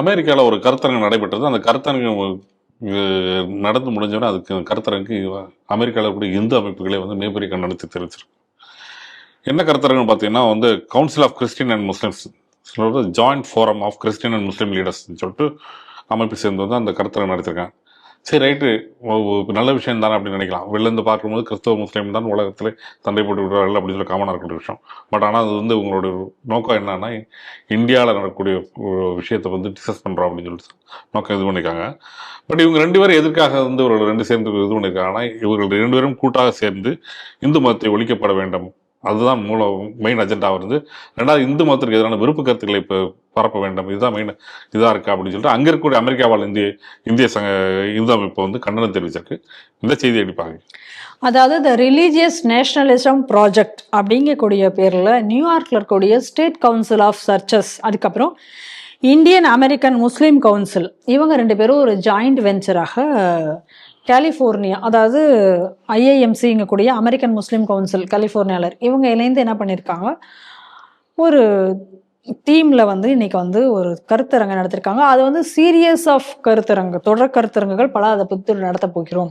அமெரிக்காவில் ஒரு கருத்தரங்கு நடைபெற்றது. அந்த கருத்தரங்கம் நடந்து முடிஞ்சோடனே அதுக்கு கருத்தரங்கு அமெரிக்காவில் இருக்கக்கூடிய இந்து அமைப்புகளே வந்து மிகப்பெரிய கண்டனத்தை தெரிவிச்சிருக்கு. என்ன கருத்தரங்கம் பார்த்தீங்கன்னா வந்து council of Christian and Muslims joint forum of Christian and Muslim leaders சொல்லிட்டு அமைப்பு சேர்ந்து வந்து அந்த கருத்தரங்கம் நடத்திருக்காங்க. சரி ரைட்டு நல்ல விஷயம் தானே அப்படின்னு நினைக்கலாம். வெளிலேருந்து பார்க்கும்போது கிறிஸ்தவ முஸ்லீம் தான் உலகத்தில் சண்டை போட்டு விடுறார்கள் அப்படின்னு சொல்லி காமனாக இருக்கிற விஷயம். பட் ஆனால் அது வந்து உங்களுடைய நோக்கம் என்னன்னா இந்தியாவில் நடக்கக்கூடிய விஷயத்தை வந்து டிஸ்கஸ் பண்ணுறோம் அப்படின்னு சொல்லிட்டு நோக்கம் இது பண்ணியிருக்காங்க. பட் இவங்க ரெண்டு பேரும் எதற்காக வந்து இவர்கள் ரெண்டு சேர்ந்து இது பண்ணியிருக்காங்கன்னா இவர்கள் ரெண்டு பேரும் கூட்டாக சேர்ந்து இந்து மதத்தை ஒழிக்கப்பட வேண்டும். அதுதான் மூல மெயின் அஜெண்டா வருது. ரெண்டாவது இந்து மதத்திற்கு எதிரான விருப்பு கருத்துக்களை இப்போ பரப்ப வேண்டும். இதுதான் மெயின் இதாக இருக்கா அப்படின்னு சொல்லிட்டு அங்கே இருக்கக்கூடிய அமெரிக்காவால் இந்திய இந்திய சங்க இந்து அமைப்பு வந்து கண்டனம் தெரிவிச்சிருக்கு. இந்த செய்தி அடிப்பாங்க அதாவது த ரிலீஜியஸ் நேஷனலிசம் ப்ராஜெக்ட் அப்படிங்கக்கூடிய பேரில் நியூயார்க்கில் இருக்கக்கூடிய ஸ்டேட் கவுன்சில் ஆஃப் சர்ச்சஸ் அதுக்கப்புறம் இந்தியன் அமெரிக்கன் முஸ்லீம் கவுன்சில் இவங்க ரெண்டு பேரும் ஒரு ஜாயிண்ட் வெஞ்சராக கலிஃபோர்னியா அதாவது ஐஏஎம்சிங்கக்கூடிய அமெரிக்கன் முஸ்லீம் கவுன்சில் கலிஃபோர்னியாவில் இவங்க இணைந்து என்ன பண்ணியிருக்காங்க ஒரு தீமில் வந்து இன்னைக்கு வந்து ஒரு கருத்தரங்கு நடத்திருக்காங்க. அது வந்து சீரியஸ் ஆஃப் கருத்தரங்கு தொடர் கருத்தரங்குகள் பல அதை பற்றி நடத்த போகிறோம்.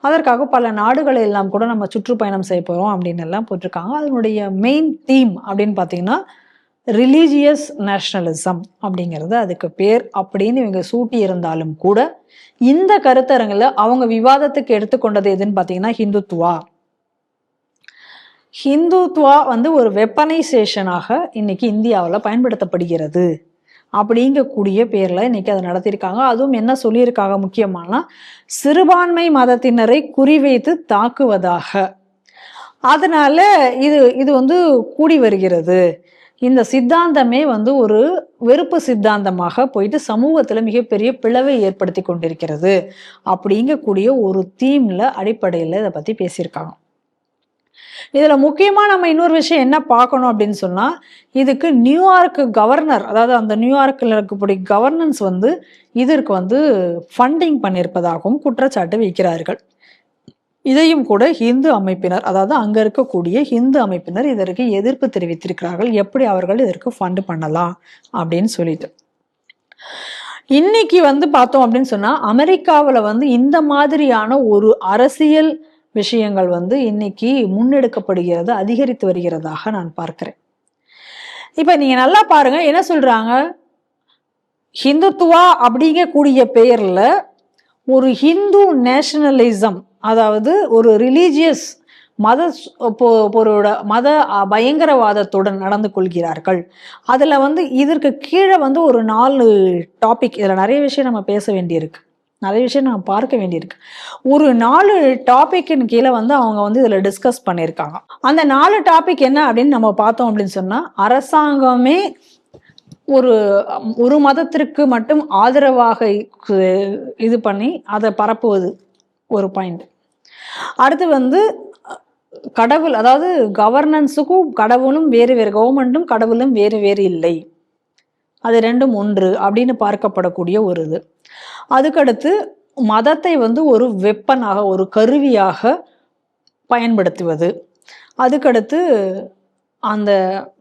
அதற்காக பல நாடுகளை எல்லாம் கூட நம்ம சுற்றுப்பயணம் செய்ய போகிறோம் அப்படின்னு எல்லாம் போட்டிருக்காங்க. அதனுடைய மெயின் தீம் அப்படின்னு பார்த்தீங்கன்னா ரிலீஜியஸ் நேஷ்னலிசம் அப்படிங்கிறது அதுக்கு பேர் அப்படின்னு இவங்க சூட்டி இருந்தாலும் கூட இந்த கருத்தரங்கில் அவங்க விவாதத்துக்கு எடுத்துக்கொண்டது எதுன்னு பார்த்தீங்கன்னா ஹிந்துத்துவா ஹிந்துத்வா வந்து ஒரு வெப்பனைசேஷனாக இன்னைக்கு இந்தியாவில் பயன்படுத்தப்படுகிறது அப்படிங்கக்கூடிய பேரில் இன்னைக்கு அதை நடத்தியிருக்காங்க. அதுவும் என்ன சொல்லியிருக்காங்க முக்கியமானா சிறுபான்மை மதத்தினரை குறிவைத்து தாக்குவதாக. அதனால இது இது வந்து கூடி வருகிறது. இந்த சித்தாந்தமே வந்து ஒரு வெறுப்பு சித்தாந்தமாக போயிட்டு சமூகத்தில் மிகப்பெரிய பிளவை ஏற்படுத்தி கொண்டிருக்கிறது. அப்படிங்கக்கூடிய ஒரு தீம்ல அடிப்படையில் இதை பற்றி பேசியிருக்காங்க. இதில் முக்கியமாக நம்ம இன்னொரு விஷயம் என்ன பார்க்கணும் அப்படின்னு சொன்னால் இதுக்கு நியூயார்க் கவர்னர் அதாவது அந்த நியூயார்க்கில் இருக்கக்கூடிய கவர்னன்ஸ் வந்து இதற்கு வந்து ஃபண்டிங் பண்ணியிருப்பதாகவும் குற்றச்சாட்டு வைக்கிறார்கள். இதையும் கூட ஹிந்து அமைப்பினர் அதாவது அங்க இருக்கக்கூடிய ஹிந்து அமைப்பினர் இதற்கு எதிர்ப்பு தெரிவித்திருக்கிறார்கள். எப்படி அவர்கள் இதற்கு ஃபண்ட் பண்ணலாம் அப்படின்னு சொல்லிட்டு. இன்னைக்கு வந்து பார்த்தோம் அப்படின்னு சொன்னா அமெரிக்காவில் வந்து இந்த மாதிரியான ஒரு அரசியல் விஷயங்கள் வந்து இன்னைக்கு முன்னெடுக்கப்படுகிறது அதிகரித்து வருகிறதாக நான் பார்க்கிறேன். இப்ப நீங்க நல்லா பாருங்க என்ன சொல்றாங்க? ஹிந்துத்துவா அப்படிங்கக்கூடிய பெயர்ல ஒரு ஹிந்து நேஷனலிசம் அதாவது ஒரு ரிலீஜியஸ் மத பொருளோட மத பயங்கரவாதத்துடன் நடந்து கொள்கிறார்கள். அதில் வந்து இதற்கு கீழே வந்து ஒரு நாலு டாபிக் இதில் நிறைய விஷயம் நம்ம பேச வேண்டியிருக்கு. நிறைய விஷயம் நம்ம பார்க்க வேண்டியிருக்கு. ஒரு நாலு டாபிக்கின் கீழே வந்து அவங்க வந்து இதில் டிஸ்கஸ் பண்ணியிருக்காங்க. அந்த நாலு டாபிக் என்ன அப்படின்னு நம்ம பார்த்தோம் அப்படின்னு சொன்னால் அரசாங்கமே ஒரு ஒரு மதத்திற்கு மட்டும் ஆதரவாக இது பண்ணி அதை பரப்புவது. ஒரு பாயிண்ட் அடுத்து வந்து கடவுள் அதாவது கவர்னன்ஸுக்கும் கடவுளும் வேறு வேறு கவர்மெண்ட்டும் கடவுளும் வேறு வேறு இல்லை. அது ரெண்டும் ஒன்று அப்படின்னு பார்க்கப்படக்கூடிய ஒரு இது. அதுக்கடுத்து மதத்தை வந்து ஒரு வெப்பனாக ஒரு கருவியாக பயன்படுத்துவது. அதுக்கடுத்து அந்த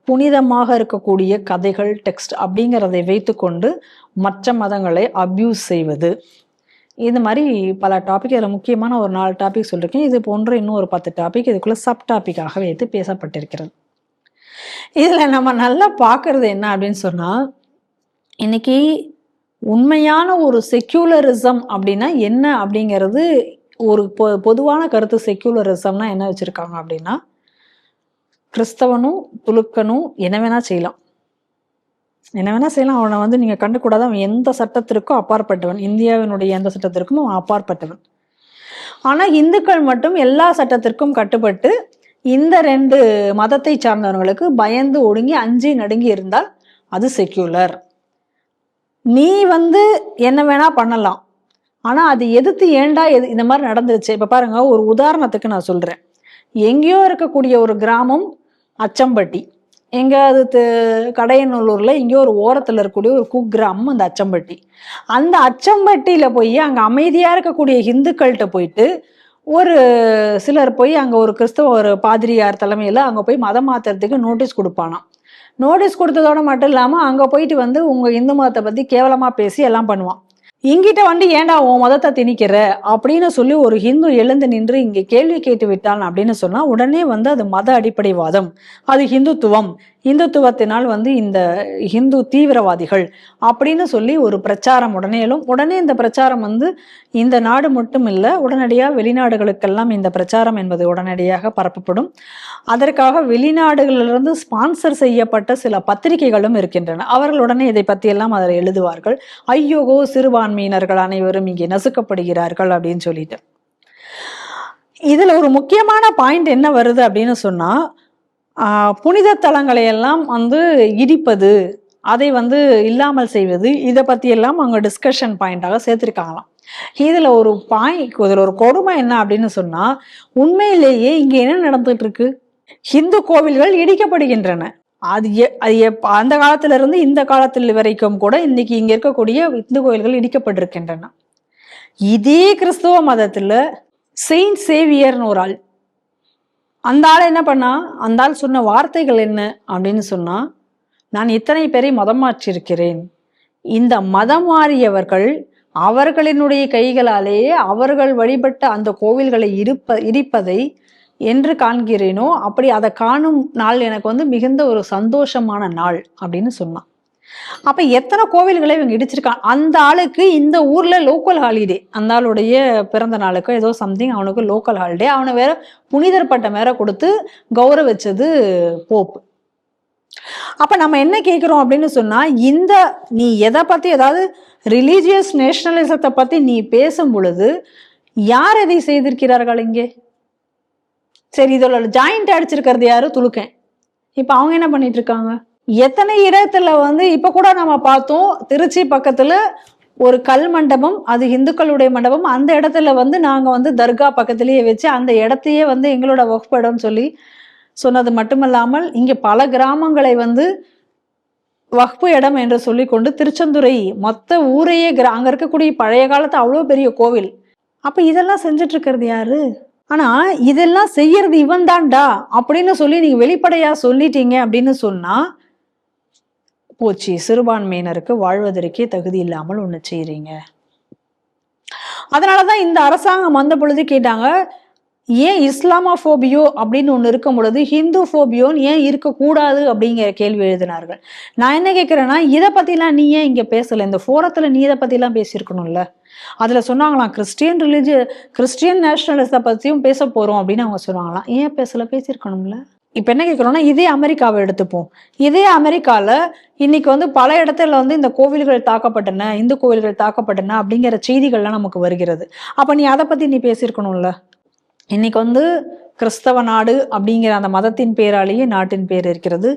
புனிதமாக இருக்கக்கூடிய கதைகள் டெக்ஸ்ட் அப்படிங்கிறதை வைத்துக்கொண்டு மற்ற மதங்களை அப்யூஸ் செய்வது. இந்த மாதிரி பல டாபிக் இதில் முக்கியமான ஒரு நாலு டாபிக் சொல்லியிருக்கேன் இது போன்ற இன்னும் ஒரு பத்து டாபிக் இதுக்குள்ளே சப் டாப்பிக்காக வைத்து பேசப்பட்டிருக்கிறது. இதில் நம்ம நல்லா பார்க்கறது என்ன அப்படின்னு சொன்னால் இன்னைக்கு உண்மையான ஒரு செக்யூலரிசம் அப்படின்னா என்ன அப்படிங்கிறது ஒரு பொ பொதுவான கருத்து செக்யூலரிசம்னா என்ன வச்சுருக்காங்க அப்படின்னா கிறிஸ்தவனும் துலுக்கனும் என்ன வேணால் செய்யலாம். என்ன வேணா செய்யலாம். அவனை வந்து நீங்கள் கண்டுக்கூடாது அவன் எந்த சட்டத்திற்கும் அப்பாற்பட்டவன். இந்தியாவினுடைய எந்த சட்டத்திற்கும் அவன் அப்பாற்பட்டவன். ஆனால் இந்துக்கள் மட்டும் எல்லா சட்டத்திற்கும் கட்டுப்பட்டு இந்த ரெண்டு மதத்தை சார்ந்தவர்களுக்கு பயந்து ஒடுங்கி அஞ்சி நடுங்கி இருந்தால் அது செக்யூலர் நீ வந்து என்ன வேணா பண்ணலாம். ஆனா அது எதிர்த்து ஏண்டா எது இந்த மாதிரி நடந்துருச்சு? இப்ப பாருங்க ஒரு உதாரணத்துக்கு நான் சொல்றேன். எங்கேயோ இருக்கக்கூடிய ஒரு கிராமம் அச்சம்பட்டி. எங்க அது து- இங்கே ஒரு ஓரத்தில் இருக்கக்கூடிய ஒரு குக்கிராமம் அந்த அச்சம்பட்டி. அந்த அச்சம்பட்டியில் போய் அங்கே அமைதியாக இருக்கக்கூடிய இந்துக்கள்கிட்ட போயிட்டு ஒரு சிலர் போய் அங்கே ஒரு கிறிஸ்தவ ஒரு பாதிரியார் தலைமையில் அங்கே போய் மதம் மாற்றுறதுக்கு நோட்டீஸ் கொடுப்பானாம். நோட்டீஸ் கொடுத்ததோட மட்டும் இல்லாமல் அங்கே போயிட்டு வந்து உங்கள் இந்து மதத்தை பற்றி கேவலமாக பேசி எல்லாம் பண்ணுவான். இங்கிட்ட வந்து ஏன்டா உன் மதத்தை திணிக்கிற? அப்படின்னு சொல்லி ஒரு ஹிந்து எழுந்து நின்று இங்கே கேள்வி கேட்டு விட்டான் அப்படின்னு சொன்னா உடனே வந்து அது மத அடிப்படைவாதம். அது ஹிந்துத்துவம். இந்துத்துவத்தினால் வந்து இந்த ஹிந்து தீவிரவாதிகள் அப்படின்னு சொல்லி ஒரு பிரச்சாரம் உடனேலும் உடனே இந்த பிரச்சாரம் வந்து இந்த நாடு மட்டும் இல்லை உடனடியாக வெளிநாடுகளுக்கெல்லாம் இந்த பிரச்சாரம் என்பது உடனடியாக பரப்பப்படும். அதற்காக வெளிநாடுகளிலிருந்து ஸ்பான்சர் செய்யப்பட்ட சில பத்திரிகைகளும் இருக்கின்றன. அவர்கள் உடனே இதை பற்றியெல்லாம் அதில் எழுதுவார்கள். ஐயோகோ சிறுபான்மையினர்கள் அனைவரும் இங்கே நசுக்கப்படுகிறார்கள் அப்படின்னு சொல்லிட்டு. இதில் ஒரு முக்கியமான பாயிண்ட் என்ன வருது அப்படின்னு சொன்னால் புனித தலங்களை எல்லாம் வந்து இடிப்பது அதை வந்து இல்லாமல் செய்வது இதை பற்றியெல்லாம் எல்லாம் அவங்க டிஸ்கஷன் பாயிண்டாக சேர்த்துருக்காங்களாம். இதில் ஒரு பாயிண்ட் இதில் ஒரு கொடுமை என்ன அப்படின்னு சொன்னால் உண்மையிலேயே இங்கே என்ன நடந்துகிட்டு இருக்கு ஹிந்து கோவில்கள் இடிக்கப்படுகின்றன. அது எ- அது எப்- அந்த காலத்திலிருந்து இந்த காலத்தில் வரைக்கும் கூட இன்னைக்கு இங்கே இருக்கக்கூடிய இந்து கோயில்கள் இடிக்கப்பட்டிருக்கின்றன. இதே கிறிஸ்துவ மதத்தில் செயின்ட் சேவியர்னு ஒரு ஆள் அந்த ஆள் என்ன பண்ணா? அந்த ஆள் சொன்ன வார்த்தைகள் என்ன? அப்படின்னு சொன்னா நான் இத்தனை பேரை மதம் மாற்றியிருக்கிறேன். இந்த மதம் மாறியவர்கள் அவர்களினுடைய கைகளாலேயே அவர்கள் வழிபட்ட அந்த கோவில்களை இருப்ப இடிப்பதை என்று காண்கிறேனோ அப்படி அதை காணும் நாள் எனக்கு வந்து மிகுந்த ஒரு சந்தோஷமான நாள் அப்படின்னு சொன்னான் அப்போ எத்தனை கோவில்களை இவங்க இடிச்சிருக்கான் அந்த ஆளுக்கு இந்த ஊரில் லோக்கல் ஹாலிடே அந்த ஆளுடைய பிறந்த நாளுக்கு ஏதோ சம்திங் அவனுக்கு லோக்கல் ஹாலிடே அவனை வேற புனிதர் பட்டம் வேற கொடுத்து கௌரவிச்சது போப்பு. அப்ப நம்ம என்ன கேட்கிறோம் அப்படின்னு சொன்னா இந்த நீ எதை பத்தி ஏதாவது ரிலீஜியஸ் நேஷனலிசத்தை பத்தி நீ பேசும் பொழுது யார் எதை செய்திருக்கிறார்கள் இங்கே? சரி இதோட ஜாயிண்ட் அடிச்சிருக்கிறது யாரு? துலுக்கேன். இப்ப அவங்க என்ன பண்ணிட்டு இருக்காங்க? எத்தனை இடத்துல வந்து இப்ப கூட நம்ம பார்த்தோம் திருச்சி பக்கத்துல ஒரு கல் மண்டபம் அது இந்துக்களுடைய மண்டபம் அந்த இடத்துல வந்து நாங்க வந்து தர்கா பக்கத்திலேயே வச்சு அந்த இடத்தையே வந்து எங்களோட வகுப்பு இடம்னு சொல்லி சொன்னது மட்டுமல்லாமல் இங்க பல கிராமங்களை வந்து வக்பு இடம் என்று சொல்லிக்கொண்டு திருச்செந்துறை மொத்த ஊரையே கிரா அங்க இருக்கக்கூடிய பழைய காலத்து அவ்வளோ பெரிய கோவில். அப்ப இதெல்லாம் செஞ்சுட்டு இருக்கிறது யாரு? ஆனா இதெல்லாம் செய்யறது இவன் தான்டா அப்படின்னு சொல்லி நீங்க வெளிப்படையா சொல்லிட்டீங்க அப்படின்னு சொன்னா போச்சு. சிறுபான்மையினருக்கு வாழ்வதற்கே தகுதி இல்லாமல் ஒன்று செய்கிறீங்க அதனால தான் இந்த அரசாங்கம் வந்த பொழுது கேட்டாங்க ஏன் இஸ்லாமோபியோ அப்படின்னு ஒன்று இருக்கும் பொழுது ஹிந்து ஃபோபியோன்னு ஏன் இருக்கக்கூடாது அப்படிங்கிற கேள்வி எழுதினார்கள். நான் என்ன கேட்குறேன்னா இதை பற்றிலாம் நீ ஏன் இங்கே பேசலை? இந்த ஃபோரத்தில் நீ இதை பற்றிலாம் பேசியிருக்கணும்ல. அதில் சொன்னாங்களாம் கிறிஸ்டியன் ரிலிஜிய கிறிஸ்டியன் நேஷனலிஸ்ட்டை பற்றியும் பேச போகிறோம் அப்படின்னு அவங்க சொன்னாங்களாம். ஏன் பேசலை? பேசியிருக்கணும்ல. இப்போ என்ன கேட்குறோம்னா இதே அமெரிக்காவை எடுத்துப்போம். இதே அமெரிக்காவில் இன்னைக்கு வந்து பல இடத்துல வந்து இந்த கோவில்கள் தாக்கப்பட்டன இந்து கோவில்கள் தாக்கப்பட்டன அப்படிங்கிற செய்திகள்லாம் நமக்கு வருகிறது. அப்போ நீ அதை பற்றி நீ பேசியிருக்கணும்ல? இன்னைக்கு வந்து கிறிஸ்தவ நாடு அப்படிங்கிற அந்த மதத்தின் பேராலேயே நாட்டின் பேர் இருக்கிறது.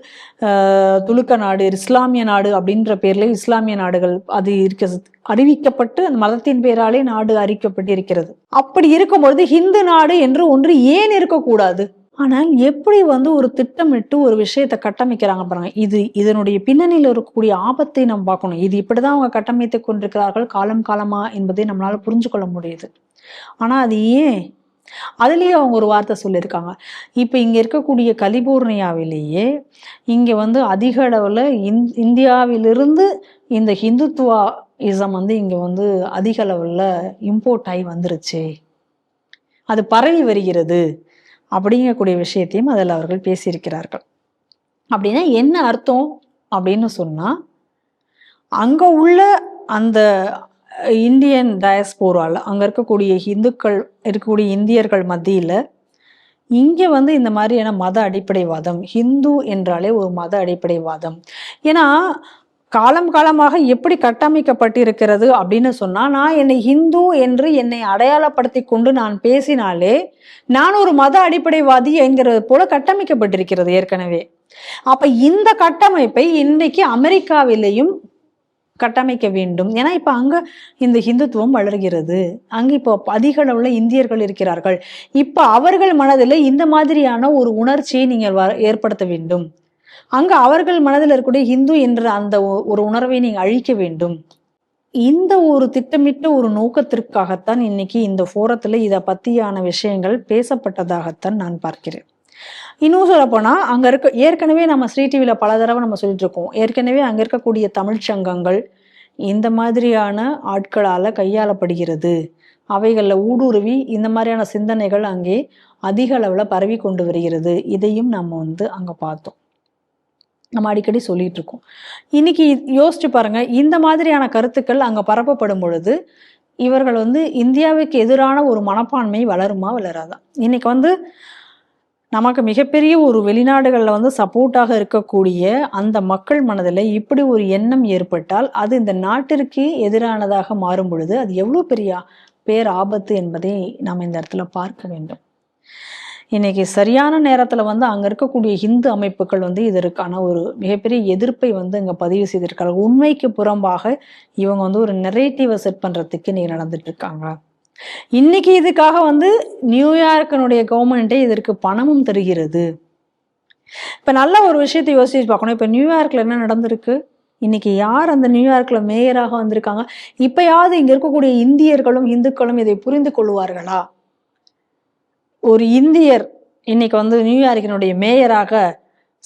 துலுக்க நாடு இஸ்லாமிய நாடு அப்படின்ற பேர்லேயே இஸ்லாமிய நாடுகள் அது இருக்க அறிவிக்கப்பட்டு அந்த மதத்தின் பேராலே நாடு அறிவிக்கப்பட்டு இருக்கிறது அப்படி இருக்கும்பொழுது ஹிந்து நாடு என்று ஒன்று ஏன் இருக்கக்கூடாது? ஆனால் எப்படி வந்து ஒரு திட்டமிட்டு ஒரு விஷயத்தை கட்டமைக்கிறாங்க பாருங்க. இது இதனுடைய பின்னணியில் இருக்கக்கூடிய ஆபத்தை நம்ம பார்க்கணும். இது இப்படிதான் அவங்க கட்டமைத்து கொண்டிருக்கிறார்கள். காலம் காலமா என்பதை நம்மளால புரிஞ்சு கொள்ள முடியுது. ஆனா அது ஏன்? அதுலேயே அவங்க ஒரு வார்த்தை சொல்லியிருக்காங்க. இப்போ இங்கே இருக்கக்கூடிய கலிபோர்னியாவிலேயே இங்கே வந்து அதிக அளவில் இந் இந்தியாவிலிருந்து இந்த ஹிந்துத்துவா இசம் வந்து இங்கே வந்து அதிக அளவில் இம்போர்ட் ஆகி வந்துருச்சு. அது பரவி வருகிறது. அப்படிங்கக்கூடிய விஷயத்தையும் அதில் அவர்கள் பேசியிருக்கிறார்கள். அப்படின்னா என்ன அர்த்தம்? அப்படின்னு சொன்னால் அங்கே உள்ள அந்த இந்தியன் டயஸ்போரால் அங்கே இருக்கக்கூடிய இந்துக்கள் இருக்கக்கூடிய இந்தியர்கள் மத்தியில் இங்கே வந்து இந்த மாதிரியான மத அடிப்படைவாதம் ஹிந்து என்றாலே ஒரு மத அடிப்படைவாதம். ஏன்னா காலம் காலமாக எப்படி கட்டமைக்கப்பட்டிருக்கிறது அப்படின்னு சொன்னா நான் என்னை ஹிந்து என்று என்னை அடையாளப்படுத்தி கொண்டு நான் பேசினாலே நான் ஒரு மத அடிப்படைவாதி என்கிறது போல கட்டமைக்கப்பட்டிருக்கிறது ஏற்கனவே. அப்ப இந்த கட்டமைப்பை இன்னைக்கு அமெரிக்காவிலேயும் கட்டமைக்க வேண்டும். ஏன்னா இப்ப அங்க இந்த ஹிந்துத்துவம் வளர்கிறது. அங்க இப்போ அதிக அளவுல இந்தியர்கள் இருக்கிறார்கள். இப்ப அவர்கள் மனதில் இந்த மாதிரியான ஒரு உணர்ச்சியை நீங்கள் வ- ஏற்படுத்த வேண்டும். அங்கு அவர்கள் மனதில் இருக்கக்கூடிய ஹிந்து என்ற அந்த ஒ- ஒரு உணர்வை நீங்கள் அழிக்க வேண்டும். இந்த ஒரு திட்டமிட்ட ஒரு நோக்கத்திற்காகத்தான் இன்னைக்கு இந்த ஃபோரத்தில் இதை பற்றியான விஷயங்கள் பேசப்பட்டதாகத்தான் நான் பார்க்கிறேன். இன்னும் சொல்லப்போனால் அங்கே இருக்க ஏற்கனவே நம்ம ஸ்ரீ டிவியில் பல தடவை நம்ம சொல்லிட்டு இருக்கோம். ஏற்கனவே அங்கே இருக்கக்கூடிய தமிழ்ச் சங்கங்கள் இந்த மாதிரியான ஆட்களால் கையாளப்படுகிறது. அவைகளில் ஊடுருவி இந்த மாதிரியான சிந்தனைகள் அங்கே அதிக அளவில் பரவி கொண்டு வருகிறது. இதையும் நம்ம வந்து அங்கே பார்த்தோம். நம்ம அடிக்கடி சொல்லிட்டு இருக்கோம் இன்னைக்கு யோசிச்சு பாருங்க இந்த மாதிரியான கருத்துக்கள் அங்கே பரப்பப்படும் பொழுது இவர்கள் வந்து இந்தியாவுக்கு எதிரான ஒரு மனப்பான்மை வளருமா வளராதா? இன்னைக்கு வந்து நமக்கு மிகப்பெரிய ஒரு வெளிநாடுகளில் வந்து சப்போர்ட்டாக இருக்கக்கூடிய அந்த மக்கள் மனதில் இப்படி ஒரு எண்ணம் ஏற்பட்டால் அது இந்த நாட்டிற்கு எதிரானதாக மாறும் பொழுது அது எவ்வளோ பெரிய பேர் ஆபத்து என்பதை நாம் இந்த இடத்துல பார்க்க வேண்டும். இன்னைக்கு சரியான நேரத்தில் வந்து அங்கே இருக்கக்கூடிய ஹிந்து அமைப்புகள் வந்து இதற்கான ஒரு மிகப்பெரிய எதிர்ப்பை வந்து இங்கே பதிவு செய்திருக்காங்க. உண்மைக்கு புறம்பாக இவங்க வந்து ஒரு நெரேட்டிவை செட் பண்ணுறதுக்கு இன்னைக்கு நடந்துட்டு இருக்காங்க இன்னைக்கு இதுக்காக வந்து நியூயார்க்கினுடைய கவர்மெண்ட்டே இதற்கு பணமும் தருகிறது. இப்போ நல்ல ஒரு விஷயத்தை யோசிச்சு பார்க்கணும். இப்போ நியூயார்க்கில் என்ன நடந்திருக்கு? இன்னைக்கு யார் அந்த நியூயார்க்கில் மேயராக வந்திருக்காங்க? இப்பயாவது இங்கே இருக்கக்கூடிய இந்தியர்களும் இந்துக்களும் இதை புரிந்து கொள்வார்களா ஒரு இந்தியர் இன்னைக்கு வந்து நியூயார்க்கினுடைய மேயராக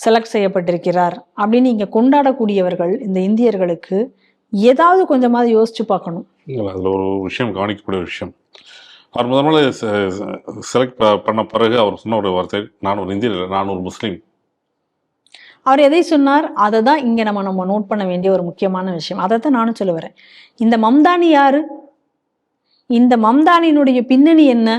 செலக்ட் செய்யப்பட்டிருக்கிறார். அப்படின்னு இங்கே கொண்டாடக்கூடியவர்கள் இந்த இந்தியர்களுக்கு ஏதாவது கொஞ்சமாவது யோசிச்சு பார்க்கணும். அதில் ஒரு விஷயம் கவனிக்கக்கூடிய விஷயம். அவர் முதல் முதல்ல செலக்ட் பண்ண பிறகு அவர் சொன்ன ஒரு வார்த்தை நான் ஒரு இந்தியர் நான் ஒரு முஸ்லீம். அவர் எதை சொன்னார்? அதை தான் இங்கே நம்ம நம்ம நோட் பண்ண வேண்டிய ஒரு முக்கியமான விஷயம். அதை தான் நானும் சொல்ல வரேன். இந்த மம்தானி யாரு? இந்த மம்தானியினுடைய பின்னணி என்ன?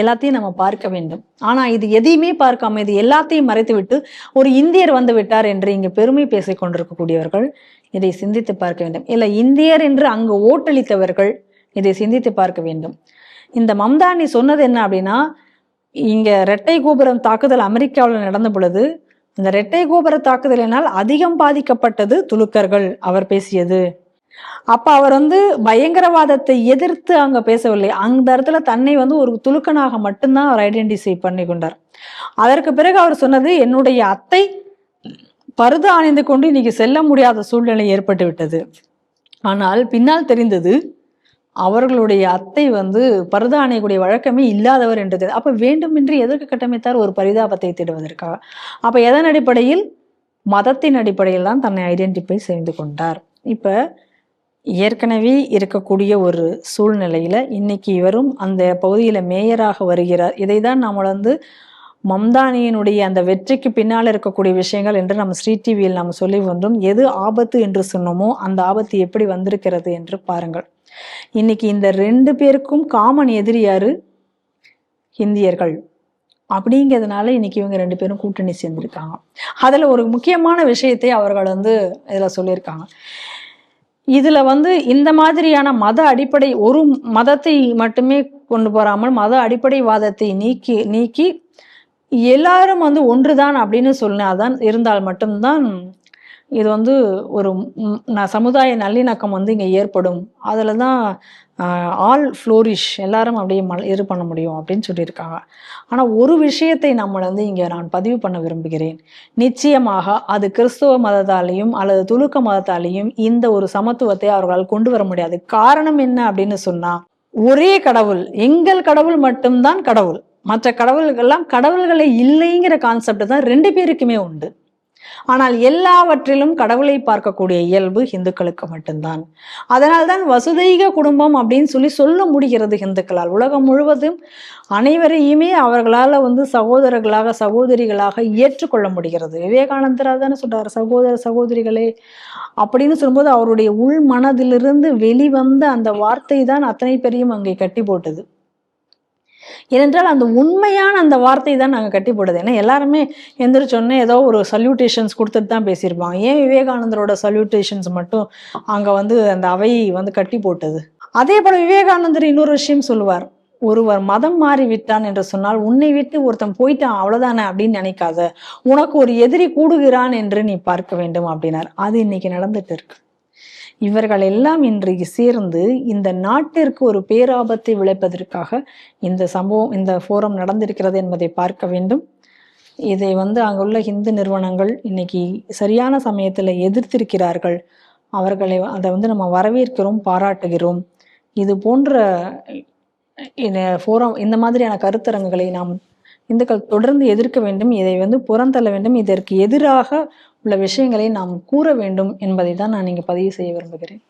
எல்லாத்தையும் நம்ம பார்க்க வேண்டும். ஆனா இது எதையுமே பார்க்காம இது எல்லாத்தையும் மறைத்துவிட்டு ஒரு இந்தியர் வந்து விட்டார் என்று இங்கு பெருமை பேசிக் கொண்டிருக்கக்கூடியவர்கள் இதை சிந்தித்து பார்க்க வேண்டும். இல்லை இந்தியர் என்று அங்கு ஓட்டளித்தவர்கள் இதை சிந்தித்து பார்க்க வேண்டும். இந்த மம்தானி சொன்னது என்ன அப்படின்னா இங்க இரட்டை கோபுரம் தாக்குதல் அமெரிக்காவில் நடந்த பொழுது இந்த இரட்டை கோபுர தாக்குதலினால் அதிகம் பாதிக்கப்பட்டது துலுக்கர்கள். அவர் பேசியது அப்ப அவர் வந்து பயங்கரவாதத்தை எதிர்த்து அங்க பேசவில்லை. அந்த இடத்துல தன்னை வந்து ஒரு துலுக்கனாக மட்டும்தான் அவர் ஐடென்டிஃபை பண்ணி கொண்டார் அதற்கு பிறகு அவர் சொன்னது என்னுடைய அத்தை பருது அணிந்து கொண்டு இன்னைக்கு செல்ல முடியாத சூழ்நிலை ஏற்பட்டு விட்டது. ஆனால் பின்னால் தெரிந்தது அவர்களுடைய அத்தை வந்து பருது அணையக்கூடிய வழக்கமே இல்லாதவர் என்றது அப்ப வேண்டுமென்று எதற்கு கட்டமைத்தார்? ஒரு பரிதாபத்தை தேடுவதற்காக. அப்ப எதன் அடிப்படையில்? மதத்தின் அடிப்படையில் தான் தன்னை ஐடென்டிஃபை செய்து கொண்டார். இப்ப ஏற்கனவே இருக்கக்கூடிய ஒரு சூழ்நிலையில் இன்னைக்கு இவரும் அந்த பகுதியில் மேயராக வருகிறார். இதை தான் நம்ம வந்து மம்தானியினுடைய அந்த வெற்றிக்கு பின்னால் இருக்கக்கூடிய விஷயங்கள் என்று நம்ம ஸ்ரீ டிவியில் நாம் சொல்லி வந்தோம். எது ஆபத்து என்று சொன்னோமோ அந்த ஆபத்து எப்படி வந்திருக்கிறது என்று பாருங்கள். இன்னைக்கு இந்த ரெண்டு பேருக்கும் காமன் எதிரி யாரு? இந்தியர்கள். அப்படிங்கிறதுனால இன்னைக்கு இவங்க ரெண்டு பேரும் கூட்டணி சேர்ந்திருக்காங்க. அதில் ஒரு முக்கியமான விஷயத்தை அவர்கள் வந்து இதில் சொல்லியிருக்காங்க. இதுல வந்து இந்த மாதிரியான மத அடிப்படை ஒரு மதத்தை மட்டுமே கொண்டு போறாமல் மத அடிப்படைவாதத்தை நீக்கி நீக்கி எல்லாரும் வந்து ஒன்றுதான் அப்படின்னு சொன்னாதான் இருந்தால் மட்டும்தான் இது வந்து ஒரு நான் ந- சமுதாய நல்லிணக்கம் வந்து இங்கே ஏற்படும். அதில் தான் ஆல் ஃப்ளோரிஷ் எல்லாரும் அப்படியே மல் இது பண்ண முடியும் அப்படின்னு சொல்லியிருக்காங்க. ஆனால் ஒரு விஷயத்தை நம்ம வந்து இங்கே நான் பதிவு பண்ண விரும்புகிறேன். நிச்சயமாக அது கிறிஸ்துவ மதத்தாலேயும் அல்லது துலுக்க மதத்தாலேயும் இந்த ஒரு சமத்துவத்தை அவர்களால் கொண்டு வர முடியாது. காரணம் என்ன அப்படின்னு சொன்னால் ஒரே கடவுள் எங்கள் கடவுள் மட்டும்தான் கடவுள். மற்ற கடவுள்கள்லாம் கடவுள்களே இல்லைங்கிற கான்செப்ட் தான் ரெண்டு பேருக்குமே உண்டு. ஆனால் எல்லாவற்றிலும் கடவுளை பார்க்கக்கூடிய இயல்பு இந்துக்களுக்கு மட்டும்தான். அதனால்தான் வசுதைக குடும்பம் அப்படின்னு சொல்லி சொல்ல முடிகிறது இந்துக்களால். உலகம் முழுவதும் அனைவரையுமே அவர்களால் வந்து சகோதரர்களாக சகோதரிகளாக ஏற்றுக்கொள்ள முடிகிறது. விவேகானந்தரா தானே சொல்கிறார் சகோதர சகோதரிகளே அப்படின்னு சொல்லும்போது அவருடைய உள் மனதிலிருந்து வெளிவந்த அந்த வார்த்தை தான் அத்தனை பேரையும் அங்கே கட்டி போட்டது. ஏனென்றால் அந்த உண்மையான அந்த வார்த்தை தான் நாங்கள் கட்டி போட்டது ஏன்னா எல்லாருமே எந்திரிச்சோன்னே ஏதோ ஒரு சல்யூட்டேஷன்ஸ் கொடுத்துட்டு தான் பேசியிருப்பாங்க. ஏன் விவேகானந்தரோட சல்யூட்டேஷன்ஸ் மட்டும் அங்கே வந்து அந்த அவை வந்து கட்டி போட்டது? அதே போல விவேகானந்தர் இன்னொரு விஷயம் சொல்லுவார். ஒருவர் மதம் மாறி விட்டான் என்று சொன்னால் உன்னை விட்டு ஒருத்தன் போயிட்டான் அவ்வளவுதானே? அப்படின்னு நினைக்காத. உனக்கு ஒரு எதிரி கூடுகிறான் என்று நீ பார்க்க வேண்டும் அப்படின்னார். அது இன்னைக்கு நடந்துட்டு இருக்கு. இவர்கள் எல்லாம் இன்று சேர்ந்து இந்த நாட்டிற்கு ஒரு பேராபத்தை விளைப்பதற்காக இந்த சம்பவம் இந்த ஃபோரம் நடந்திருக்கிறது என்பதை பார்க்க வேண்டும். இதை வந்து அங்குள்ள இந்து நிறுவனங்கள் இன்னைக்கு சரியான சமயத்தில் எதிர்த்திருக்கிறார்கள். அவர்களை அதை வந்து நம்ம வரவேற்கிறோம் பாராட்டுகிறோம். இது போன்ற இந்த ஃபோரம் இந்த மாதிரியான கருத்தரங்குகளை நாம் இந்துக்கள் தொடர்ந்து எதிர்க்க வேண்டும். இதை வந்து புறந்தள்ள வேண்டும். இதற்கு எதிராக உள்ள விஷயங்களை நாம் கூற வேண்டும் என்பதை தான் நான் இங்கே பதிவு செய்ய விரும்புகிறேன்.